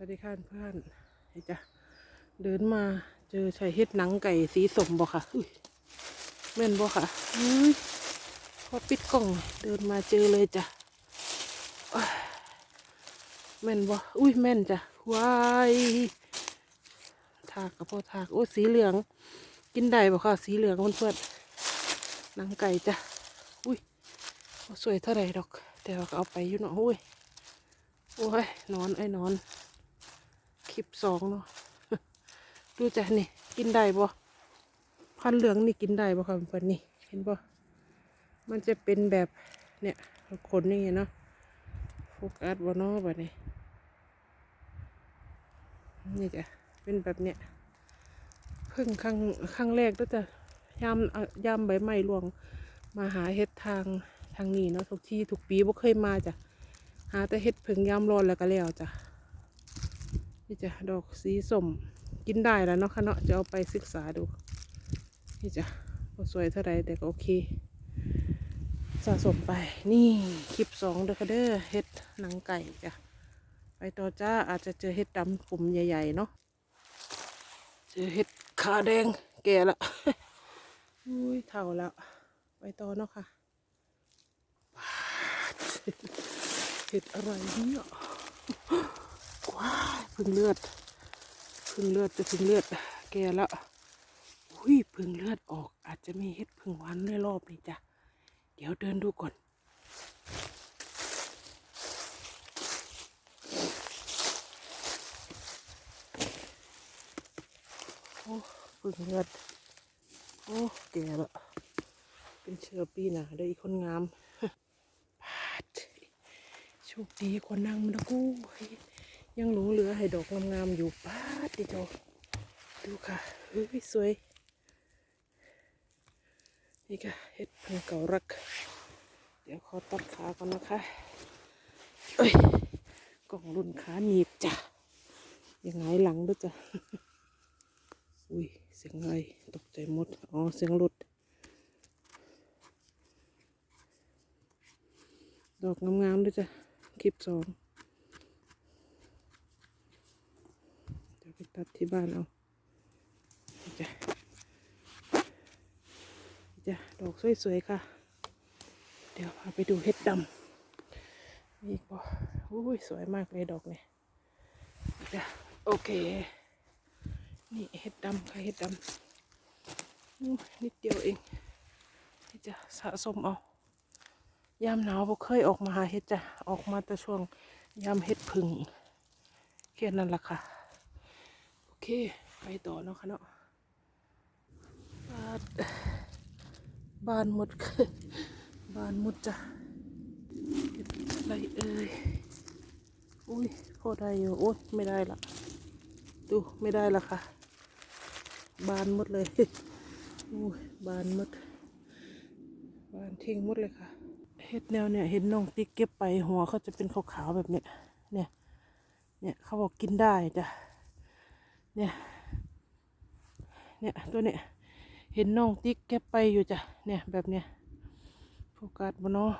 วัสดีค่ะเพื่อนเฮ้จ้ะเดินมาเจอชายเฮ็ดหนังไก่สีสมบ่ค่ะอุ้ยแม่นบ่ค่ะอุ้ยพอปิดกล้อง เดินมาเจอเลยจ้ะอ้าแม่นบ่อุ้ยแม่นจ้ะว้ายถากกับพอถากโอ้สีเหลือง กินได้บ่ค่ะ สีเหลืองเพื่อนๆหนังไก่จ้ะอุ้ยสวยเท่าไหร่ดอก แต่ว่าเอาไปอยู่เนาะอุ้ยโอ้ยนอนไอ้นอน คลิปสองเนาะดูจ้ะนี่ กินได้บ่พันเหลืองนี่กินได้บ่ครับเพื่อนนี่เห็นบ่มันจะเป็นแบบเนี่ยขนอย่างเงี้ยเนาะโฟกัสบ่เนาะแบบนี้นี่จ้ะเป็นแบบเนี้ยเพิ่งครั้งครั้งแรกก็จะยามยามใบไม้ร่วงมาหาเฮ็ดทางทางนี้เนาะทุกที่ทุกปีบ่เคยมาจ้ะหาแต่เห็ดผึ่งยามร้อนแล้วก็แล้วจ้ะ นี่จ้ะดอกสีส้มกินได้แล้วเนาะค่ะเนาะจะเอาไปศึกษาดู นี่จ้ะสวยเท่าไรแต่ก็โอเค สะสมไปนี่คลิปสองเด้อค่ะเด้อเห็ดหนังไก่จ้ะไปต่อจ้าอาจจะเจอเห็ดดำกลุ่มใหญ่ๆเนาะเจอเห็ดขาแดงแก่ละอุ้ยเท่าแล้ว ไปต่อเนาะค่ะเห็ดอะไรเนี่ย ว้าพึ่งเลือด พึ่งเลือดจะพึ่งเลือด แกแล้วอุ้ยพึ่งเลือดออก อาจจะมีเห็ดพึ่งหวานในรอบนี้จ้ะ เดี๋ยวเดินดูก่อนโอ้พึ่งเลือด โอ้แกแล้วเป็นเชื้อปีนาได้อีกคนงามพาดโชคดีกว่านั่งมันนะกู ยังหลงเหลือให้ดอกงามๆอยู่ป้าดิโจดูค่ะเฮ้ยสวย นี่ค่ะเห็ดเพิ่งเก่ารัก เดี๋ยวขอตัดขาก่อนนะคะ เอ้ยกล่องรุ่นขาหนีบจ้ะยังไงหลังด้วยจ้ะ อุ้ยเสียงอะไรตกใจหมด อ๋อเสียงรถดอกงามๆด้วยจ้ะ คลิปสอง เดี๋ยวไป ตัดที่บ้านเอาจ้ะจ้ะดอกสวยๆค่ะ เดี๋ยวพาไปดูเห็ดดำมีอีกบ่อุ้ยสวยมากเลยดอกเนี่ยจ้ะโอเค นี่เห็ดดำค่ะเห็ดดำนิดเดียวเองนี่จ้ะสะสมเอายามหนาวบ่เคยออกมาหาเห็ดจ้ะออกมาแต่ช่วงยามเห็ดผึ่งแค่นั้นล่ะค่ะ เค ไปต่อเนาะค่ะเนาะบ้านบ้านหมดบ้านหมดจ้ะอะไรเอ่ยอุ้ยพอได้อยู่โอ้ยไม่ได้ละดูไม่ได้ละค่ะ บานหมดเลยอุ้ยบานหมดบานทิ้งหมดเลยค่ะเห็ดแนวเนี่ยเห็นน้องติ๊กเก็บไปหัวเขาจะเป็นขาวๆแบบเนี้ยเนี่ยเนี่ยเขาบอกกินได้จ้ะ เนี่ย เนี่ยตัวเนี่ย เห็นน้องติ๊กเก็บไปอยู่จ้ะ เนี่ยแบบเนี้ยโฟกัสบเนาะ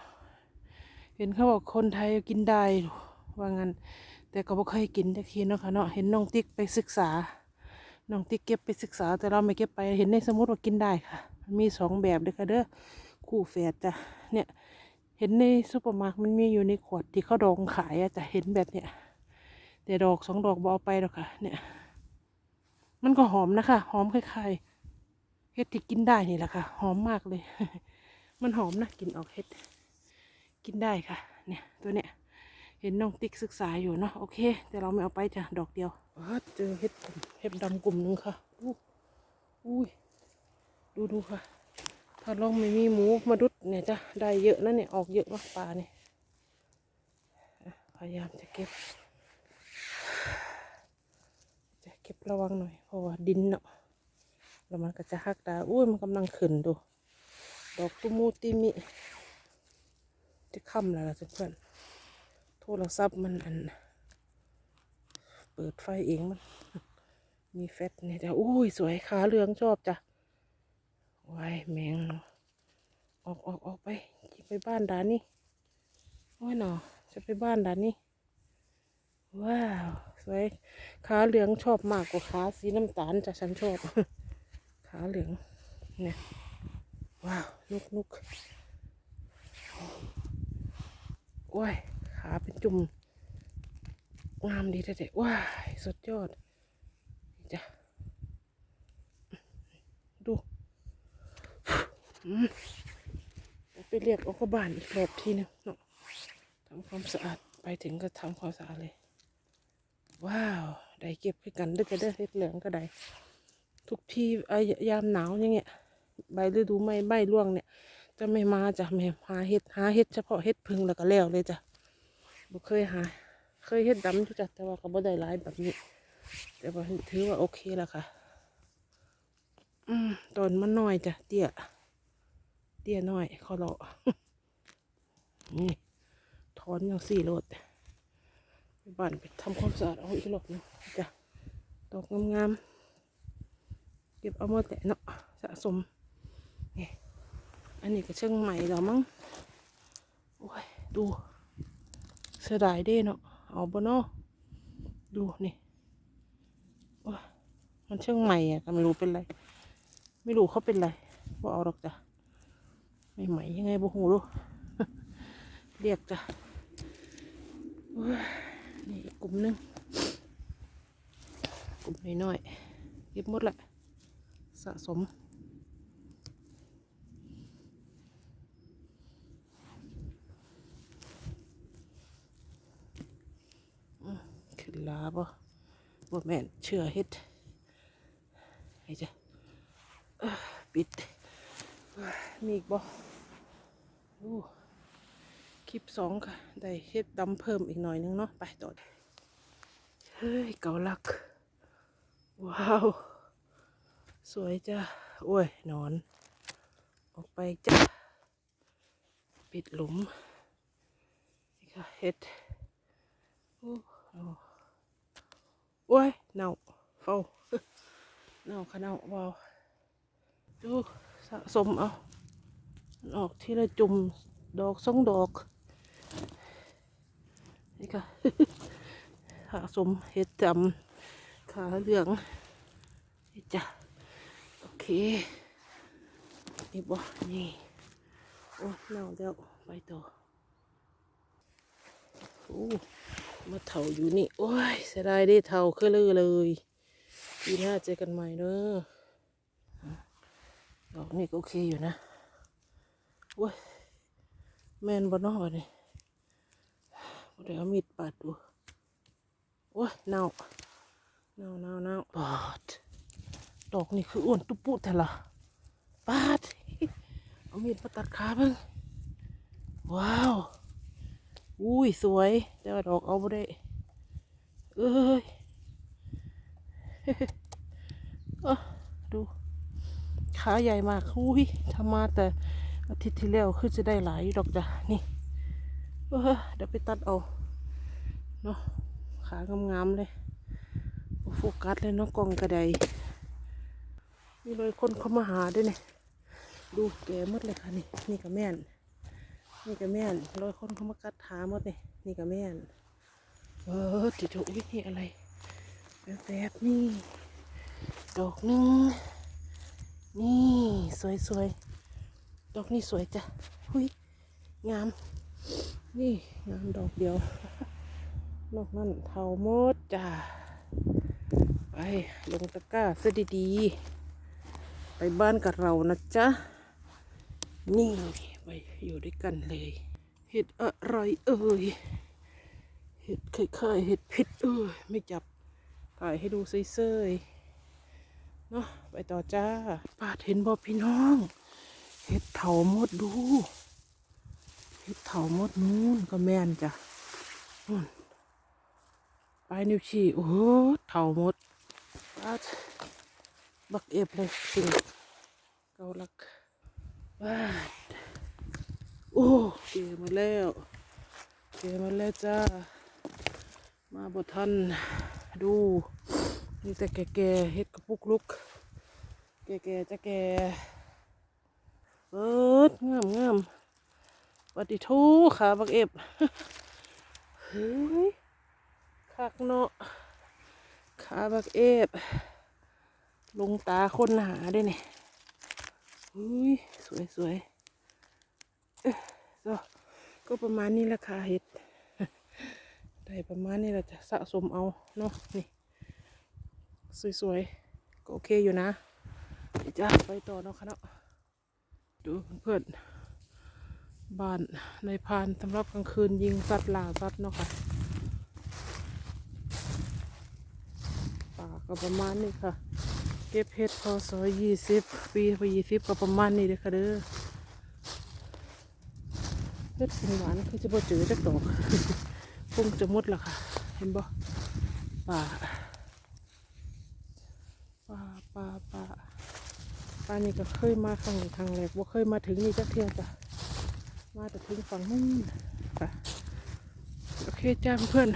เห็นเขาบอกคนไทยกินได้ว่างั้น แต่ก็บ่เคยกินจักทีเนาะค่ะเนาะ เห็นน้องติ๊กไปศึกษา น้องติ๊กเก็บไปศึกษา แต่เราไม่เก็บไป เห็นในสมุดว่ากินได้ค่ะ มันมีสองแบบเลยค่ะเด้อ คู่แฝดจ้ะ เนี่ย เห็นในซูเปอร์มาร์เก็ตมันมีอยู่ในขวดที่เขาดองขายอะจะเห็นแบบเนี้ยแต่ดอกสองดอกบเอาไปหรอกค่ะ เนี่ย มันก็หอมนะคะ หอมคล้ายๆเห็ดที่กินได้นี่แหละค่ะ หอมมากเลย มันหอมนะกลินออกเห็ด กินได้ค่ะ เนี่ยตัวเนี้ย เห็นน้องติ๊กศึกษาอยู่เนาะ โอเค แต่เราไม่เอาไปจ้ะ ดอกเดียวเจอเห็ดกลุ่มเห็ดดำกลุ่มนึงค่ะอู้อุ้ย ดูดูค่ะ ถ้าลองไม่มีหมูมาดุดเนี่ยจะได้เยอะนะเนี่ย ออกเยอะมากปลาเนี่ย พยายามจะเก็บ จะเก็บระวังหน่อยเพราะว่าดินเนาะแล้วมันก็จะหักตาอุ้ยมันกำลังขึ้นดู ดอกตุมูติมิจะค่ำแล้วล่ะเพื่อนโทรศัพท์มันอัน เปิดไฟเองมัน มีแฟตเนี่ยจ้ะอุ้ยสวยขาเหลืองชอบจ้ะวายแมงเนาะออกออกออกไปจะไปบ้านดานี่โอ้ยหนอจะไปบ้านดานี่ว้าว สวยขาเหลืองชอบมากกว่าขาสีน้ำตาลจ้ะฉันชอบ ขาเหลืองเนี่ยว้าวนุกนุกโอ้ยขาเป็นจุ่มงามดีแต่เด็ว้ายสุดยอดจ้ะดูไปเรียกเอาเข้าบ้านอีกรอบทีนึงเนาะทำความสะอาดไปถึงก็ทำความสะอาดเลย ว้าวได้เก็บให้กันด้วยกันเด้อเห็ดเหลืองก็ได้ ทุกที่ไอ้ยามหนาวอย่างเงี้ยใบฤดูไม่ใบร่วงเนี่ย จะไม่มาจ้ะไม่หาเห็ดหาเห็ดเฉพาะเห็ดพึ่งแล้วก็แล้วเลยจ้ะบ่เคยหา เคยเห็ดดำอยู่จ้ะแต่ว่าก็บ่ได้หลายแบบนี้ แต่ว่าถือว่าโอเคแล้วค่ะ อืมต้นมันน้อยจ้ะเตี้ยเตี้ยน้อยขอเลาะนี่ถอนอย่างสี่โลด บ้านไปทำความสะอาดเอาอีกรอบหนึงจ้ะดอกงามๆเก็บเอามาแต่เนาะสะสมนี่อันนี้ก็เชิงใหม่แล้วมั้งโอ้ยดูเสียดายเด้เนาะเอาบ่เนาะดูนี่โอ้มันเชิงใหม่อะก็ไม่รู้เป็นไร ไม่รู้เขาเป็นไรบ่เอาหรอกจ้ะไม่ใหม่ยังไงบ่หูรู้เรียกจ้ะ กลุ่มหนึงกลุ่มน้อยๆเก็บหมดละสะสมอืมขึ้นลาบ่บ่แม่นเชื่อเฮ็ดให้จ้ะปิด มีอีกบ่อู้คลิปสองค่ะ ได้เฮ็ดดำเพิ่มอีกหน่อยนึงเนาะไปต่อ เฮ้ย เกาลัก ว้าว สวยจ้ะ โอ้ย นอน ออกไปจ้ะ ปิดหลุม นี่ค่ะเฮ็ดโอ้โอ้โอ้ยเน่าเฝ้าเน่าค่ะเน่าเบาดูสะสมเอา ออกทีละจุ่ม ดอกสองดอก นี่ค่ะ สะสมเห็ดจำขาเหลืองจ้ะโอเคนี่บ่นี่โอ้เน่าแล้วไปต่อโอ้มาเถาอยู่นี่ โอ้ยเสียดายได้เถาขึ้นเลยเลยปีหน้าเจอกันใหม่เนอะดอกนี่ก็โอเคอยู่นะโอ้ยแมนบนนอกนี่บ่ได้เอามีดปาดดู อ้ยเน่าเน่าเน่าเน่าปาดดอกนี่คืออ้วนตุ๊ปุแต่ละปาดเอามีดมาตัดขาเบ้างว้าว อุ้ยสวยแต่ว่าดอกเอาไม่ได้ เอ้ยเออดูขาใหญ่มากอุ้ยทำมาแต่อาทิตย์ที่แล้วคือจะได้หลายดอกจ้ะนี่เออเดี๋ยวไปตัดเอาเนาะ ขางามๆเลยโฟกัสเลยเนาะกองกระไดมีเลยคนเข้ามาหาด้วยเนี่ยดูแกมดเลยค่ะนี่นี่กับแม่น นี่ก็แม่นรอยคนเขามากัดหาหมดนี่นี่ก็แม่นเออติดอุ้ยนี่อะไรแบบแบนี่ดอกหนึงนี่สวยสวยๆดอกนี่สวยจ้ะหุยงาม นี่งามดอกเดียว นอกนั้นเทาหมดจ้ะไปลงตะกร้าซะดีๆ ไปบ้านกับเรานะจ๊ะ นี่ไปอยู่ด้วยกันเลย เห็ดอะไรเอ่ย เห็ดคล้ายๆเห็ดพิษเอ้ยไม่จับ ถ่ายให้ดูเซยๆเนาะไปต่อจ้าปาดเห็นบอพี่น้อง เห็ดเถาหมดดู เห็ดเถาหมดนู้นก็แม่นจ้ะนู่น ปลายนิ้วชี้โอ้โหเถาหมดปาดบักเอฟเลยจริเกาลักว้าดโอ้เจอมาแล้วเจอมาแล้วจ้า มาบทันดูนี่แต่แก่ๆเฮ็ดกระปุกลุก แก่ๆจะแก่เบิดงามงามๆวัดดิทูขาบักเอฟเฮ้ย คักเนาะขาบักเอฟลงตาคนหาได้เนี่ยอุ้ยสวยสวยก็ประมาณนี้ละค่ะเห็ดได้ประมาณนี้เราจะสะสมเอาเนาะนี่ สวยๆ ก็โอเคอยู่นะเดี๋ยวจะไปต่อเนาะค่ะเนาะดูเพื่อนบ้านในพานสำหรับกลางคืนยิงสัตว์ล่าสัตว์เนาะค่ะ ป่า ก็ประมาณนี้ค่ะ เก็บเห็ดพอสอยี่สิบปีพอยี่สิบก็ประมาณนี้เลยค่ะเด้อเห็ดสีหวานคือจะบ่จืดจักดอกคงจะหมดแล้วค่ะ เห็นบ่ป่าป่าป่าป่าป่านี่ก็เคยมาครั้งหนึ่งครั้งแรกว่เคยมาถึงนี่จักเที่ยจ้ะมาแต่ถึงฝั่งนู้นค่ะโอเคจ้าเพื่อน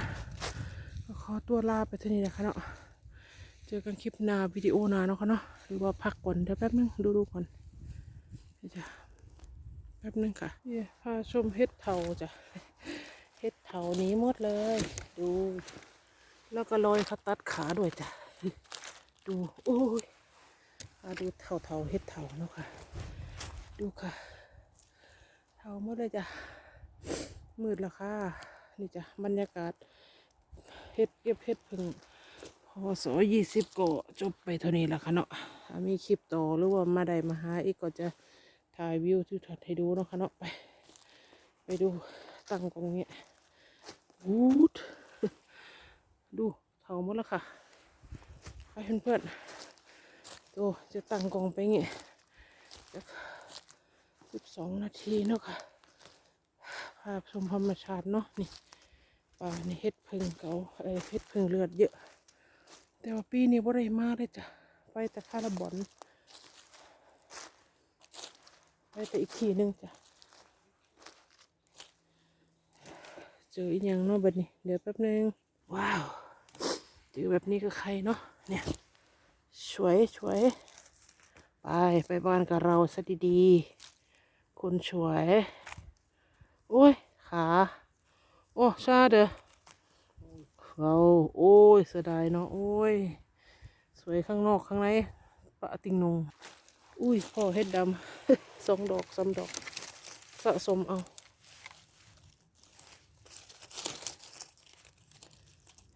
ขอตัวลาไปเท่นี้นะคะเนาะ จอกันคลิปหน้าวิดีโอหน้าเนาะค่ะเนาะหรือว่าพักก่อนเดี๋ยวแป๊บนึงดูดูก่อนเดี๋ยวจะแป๊บนึงค่ะนี่พาชมเห็ดเถาจ้ะเห็ดเถานี้หมดเลย ดู แล้วก็ลอยเขาตัดขาด้วยจ้ะดูโอ้ยมาดูเถาเถาเห็ดเถาเนาะค่ะ ดูค่ะเถาหมดเลยจ้ะมืดแล้วค่ะนี่จ้ะบรรยากาศเห็ดเก็บเห็ดพึ่ง พอสอยี่สิบก็จบไปเท่านี้แหละค่ะเนาะถ้ามีคลิปต่อหรือว่ามาใดมาหาอีกก็จะถ่ายวิวที่ถัดให้ดูเนาะค่ะเนาะไป ไปดูตั้งกองเนี้ยวูดดูเท่าหมดแล้วค่ะไปเพื่อนๆดูจะตั้งกองไปเงี้ยสิบสองนาทีเนาะค่ะ ภาพชมธรรมชาติเนาะนี่ป่านี่เฮ็ดพึ่งเก่าเอ้เฮ็ดพึ่งเลือดเยอะ แต่ว่าปีนี้บ่ได้มาเลยจ้ะ ไปแต่คาราบอน ไปแต่อีกทีนึงจ้ะ เจออีกอย่างเนาะแบบนี้ เดี๋ยวแป๊บนึง ว้าวเจอแบบนี้ก็ใครเนาะ เนี่ยสวยสวย ไปไปบ้านกับเราซะดีๆ คนสวย โอ้ย ขา โอ้ชาเด้อ เราโอ้ยเสียดายเนาะโอ้ย สวยข้างนอกข้างในปะติงนง อุ้ยพ่อเฮ็ดดำสองดอกสามดอก สะสมเอา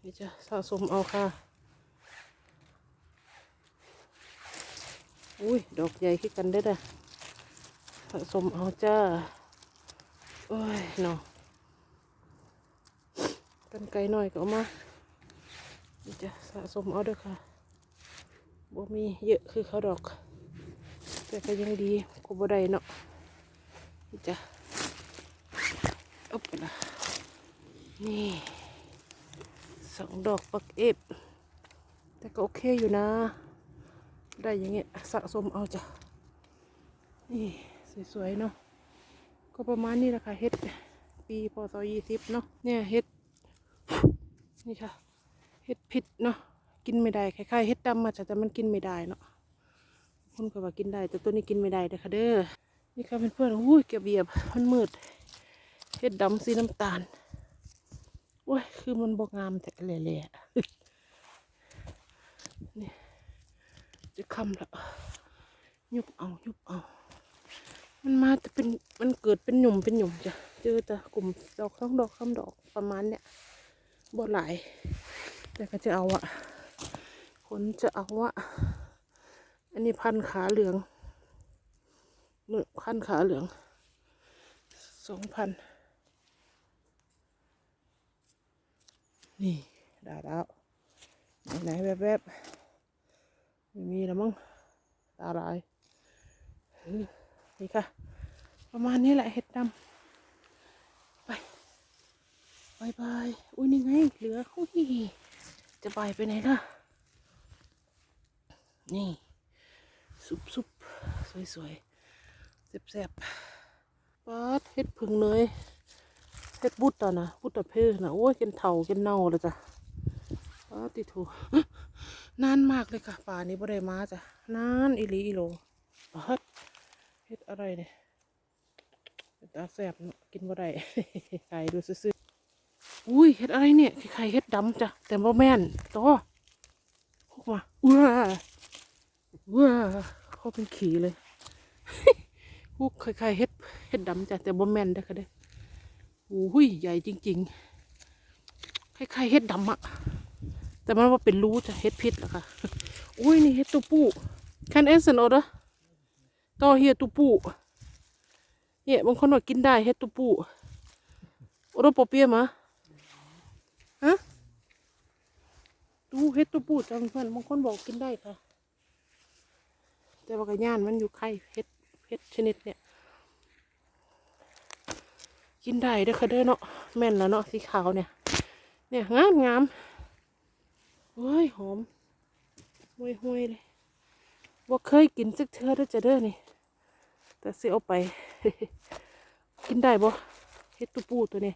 ี่จะสะสมเอาค่ะ อุ้ย ดอกใหญ่ขึ้นกันได้ด้อสะสมเอาจ้า โอ้ยเนาะ กันไกลหน่อยก็มานี่จะสะสมเอาเด้อค่ะบ่มีเยอะคือเขาดอก แต่ก็ยังดีกูบ่ได้เนาะนี่จะอุ๊บไปละนี่สองดอกปักเอฟแต่ก็โอเคอยู่นะ ได้อย่างเงี้ยสะสมเอาจ้ะนี่สวยๆเนาะก็ประมาณนี้แหละค่ะเฮ็ดปีพศยี่สิบเนาะเนี่ยเฮ็ด นี่ค่ะเฮ็ดผิดเนาะกินไม่ได้คล้ายๆเฮ็ดดำมาจ้ะแต่มันกินไม่ได้เนาะคนก็ว่ากินได้ แต่ตัวนี้กินไม่ได้เด้อค่ะเด้อนี่ค่ะเพื่อนๆอุ้ยเก็บเบียบมันมืดเฮ็ดดำสีน้ำตาลโอ้ยคือมันบกงามแต่เละๆนี่จะคำละยุบเอายุบเอา มันมาแต่เป็นมันเกิดเป็นหยุ่มเป็นหยุ่มจ้ะเจอแต่กลุ่มดอกสองดอกสามดอกประมาณเนี้ย บ่หลาย แต่ก็จะเอาอะผลจะเอาอะอันนี้พันขาเหลืองหนึ่งพันขาเหลืองสองพันนี่ดาดาวไหนๆแวบๆไม่มีแล้วมั้งตาลายนี่ค่ะ ประมาณนี้แหละเห็ดดำ บายบายอุ้ยนี่ไง เหลืออุ้ยจะไปไปไหนล่ะ นี่ ซุปซุปสวยสวยๆแซ่บป๊าดเห็ดผึ่งเนยเห็ดบุตรอะนะบุตรเพอนะโอ้ยกินเถ่ากินเน่าเลยจ้ะป๊าดติถูนานมากเลยค่ะป่านี้บ่ได้มาจ้ะนานอีหลีอีโลป๊าดเห็ดอะไรเนี่ยตาแสบกินบ่ได้ไก่ดูซื่อ อุ้ยเห็ดอะไรเนี่ยไข่เห็ดดำจ้ะแต่บ่แม่นต่อมาว้าว้าเขาเป็นขี่เลยฮุกคล้ายๆเฮ็ดเฮ็ดดำจ้ะแต่บ่แม่นเด้อค่ะเด้อโอ้ยใหญ่จริงๆคล้ายๆเฮ็ดดำอะแต่มันว่าเป็นรูจ้ะเฮ็ดพิษเหรอคะอุ้ยนี่เฮ็ดตัวปูแคนเอสนอดะต่อเฮียตัวปูเนี่ยบางคนว่ากินได้เฮ็ดตัวปูโอรปอเปียมา ฮะดูเฮ็ดตัวปูจ้ะเพื่อนบางคนบอกกินได้ค่ะ แต่ว่ากระย่านมันอยู่ไข่เฮ็ดเฮ็ดชนิดเนี่ย กินได้เด้อค่ะเด้อเนาะแม่นแล้วเนาะสีขาวเนี่ย เนี่ยงามงามเฮ้ยหอมห่วยห่วยเลยว่าเคยกินสักเทื่อเด้อจะเด้อนี่ แต่สิเอาไป กินได้บ่เฮ็ดตูปูตัวนี้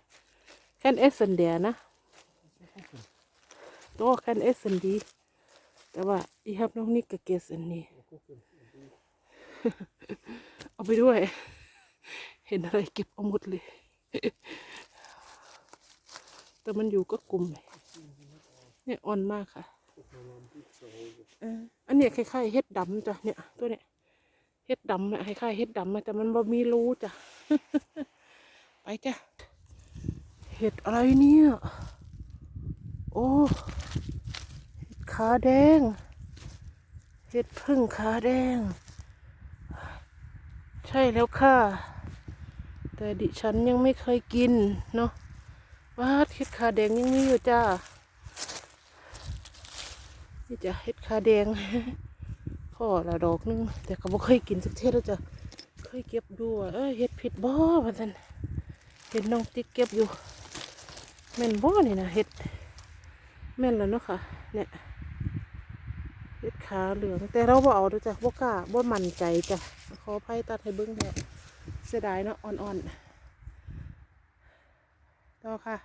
แค่นเอสเซนเดียนะ ตัวแค่นเอสเซนดี แต่ว่าอีฮับน้องนิกกับเกสันนี้ เอาไปด้วย เห็นอะไรเก็บเอาหมดเลย แต่มันอยู่ก็กลุ่ม เนี่ยอ่อนมากค่ะ อันเนี้ยคล้ายๆเห็ดดำจ้ะเนี่ย ตัวเนี้ยเห็ดดำเนี่ยคล้ายๆเห็ดดำแต่มันบ่มีรูจ้ะ ไปจ้ะ เห็ดอะไรเนี่ย โอ้เห็ดขาแดง เห็ดพึ่งขาแดง ใช่แล้วค่ะ แต่ดิฉันยังไม่เคยกินเนาะว้าเห็ดขาแดงยังมีอยู่จ้านี่จะเห็ดขาแดงพ่อละดอกนึง แต่ก็บ่เคยกินสักเทศแล้วจ้ะเคยเก็บดูว่าเอ้ยเห็ดผิดบ่ว่าซั่นเห็นน้องติ๊กเก็บอยู่แม่นบ่นี่นะเห็ด แม่นแล้วเนาะค่ะ เนี่ยเห็ดขาเหลือง แต่เราบ่เอาด้อจ้ะบ่กล้าบ่มั่นใจจ้ะ ขออภัยตัดให้เบิ้งเนี่ยเสียดายเนาะอ่อนๆต่อค่ะ